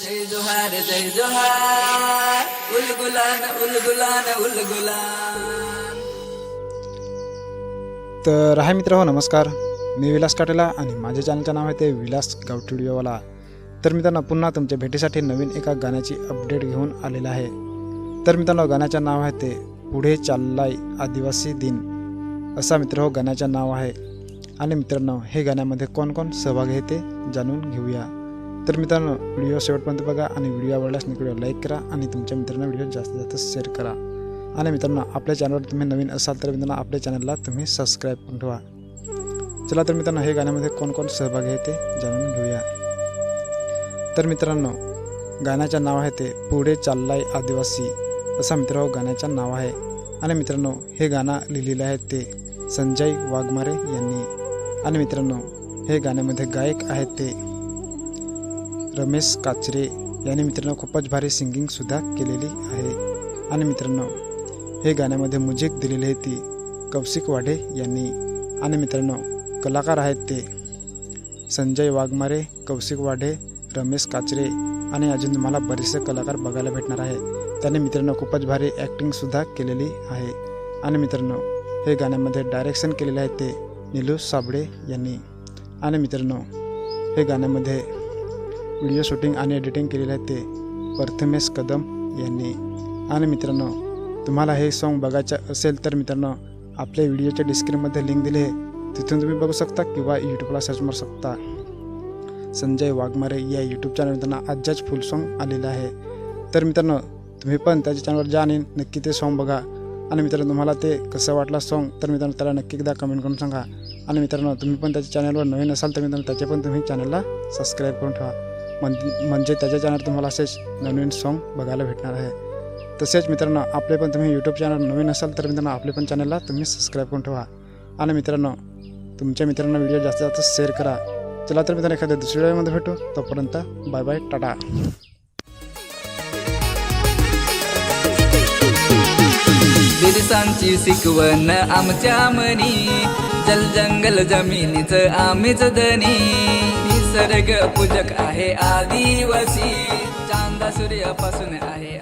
जय जोहार जय जोहार। उलगुलान उलगुलान उलगुलान। तर हाय मित्र हो नमस्कार. मी विलास काटेला आणि माझ्या चॅनलचं नाव आहे ते विलास गावठी तर मित्रांनो पुन्हा तुमच्या भेटीसाठी नवीन एका गाण्याची अपडेट घेऊन आलेला आहे. तर मित्रांनो गाण्याचं नाव आहे ते पुढे चाललाय आदिवासी दिन. असा मित्र हो गाण्याचं नाव आहे. आणि मित्रांनो हे गाण्यामध्ये कोण कोण सहभाग आहे ते जाणून घेऊया. तर मित्रांनो व्हिडिओ शेवटपर्यंत बघा आणि व्हिडिओ आवडल्यास व्हिडिओ लाईक करा आणि तुमच्या मित्रांना व्हिडिओ जास्तीत जास्त शेअर करा. आणि मित्रांनो आपल्या चॅनलवर तुम्ही नवीन असाल तर मित्रांनो आपल्या चॅनलला तुम्ही सबस्क्राईब करून ठेवा. चला तर मित्रांनो हे गाण्यामध्ये कोण कोण सहभागी आहे ते जाणून घेऊया. तर मित्रांनो गाण्याचं नाव आहे ते पुढे चाललाय आदिवासी. असा मित्र हो, गाण्याचं नाव आहे. आणि मित्रांनो हे गाणं लिहिलेलं आहे ते संजय वाघमारे यांनी. आणि मित्रांनो हे गाण्यामध्ये गायक आहेत ते रमेश काचरे यांनी मित्रांनो खूपच भारी सिंगिंगसुद्धा केलेली आहे. आणि मित्रांनो हे गाण्यामध्ये म्युझिक दिलेली आहे ती कौशिक वाढे यांनी. आणि मित्रांनो कलाकार आहेत ते संजय वाघमारे कौशिक वाढे रमेश काचरे आणि अजून तुम्हाला बरेचसे कलाकार बघायला भेटणार आहे त्याने मित्रांनो खूपच भारी ॲक्टिंगसुद्धा केलेली आहे. आणि मित्रांनो हे गाण्यामध्ये डायरेक्शन केलेले आहे ते निलू साबळे यांनी. आणि मित्रांनो हे गाण्यामध्ये व्हिडिओ शूटिंग आणि एडिटिंग केलेले आहे ते प्रथमेश कदम यांनी. आणि मित्रांनो तुम्हाला हे सॉन्ग बघायचं असेल तर मित्रांनो आपल्या व्हिडिओच्या डिस्क्रिप्शनमध्ये लिंक दिली आहे. तिथून तुम्ही बघू शकता किंवा यूट्यूबला सर्च मारू शकता. संजय वाघमारे या यूट्यूब चॅनल त्यांना आजच फुल सॉन्ग आलेलं आहे. तर मित्रांनो तुम्ही पण त्याच्या चॅनलवर जा आणि नक्की ते सॉन्ग बघा. आणि मित्रांनो तुम्हाला ते कसं वाटलं सॉन्ग तर मित्रांनो त्याला नक्की एकदा कमेंट करून सांगा. आणि मित्रांनो तुम्ही पण त्याच्या चॅनलवर नवीन असाल तर मित्रांनो त्याचे पण तुम्ही चॅनलला सबस्क्राईब करून ठेवा. मन म्हणजे त्याच्या चॅनल तुम्हाला असेच नवीन सॉन्ग बघायला भेटणार आहे. तसेच मित्रांनो आपले पण तुम्ही यूट्यूब चॅनल नवीन असाल तर मित्रांनो आपले पण चॅनलला तुम्ही सबस्क्राईब करून ठेवा. आणि मित्रांनो तुमच्या मित्रांना व्हिडिओ जास्तीत जास्त शेअर करा. चला तर मित्रांनो एखाद्या दुसऱ्या वेळेमध्ये भेटू. तोपर्यंत बाय बाय टाटा दिवसांची शिकवण आमच्या मनी जल जंगल जमिनीचं आम्हीच धनी. निसर्ग पूजक आहे आदिवासी. चांदा सूर्यापासून आहे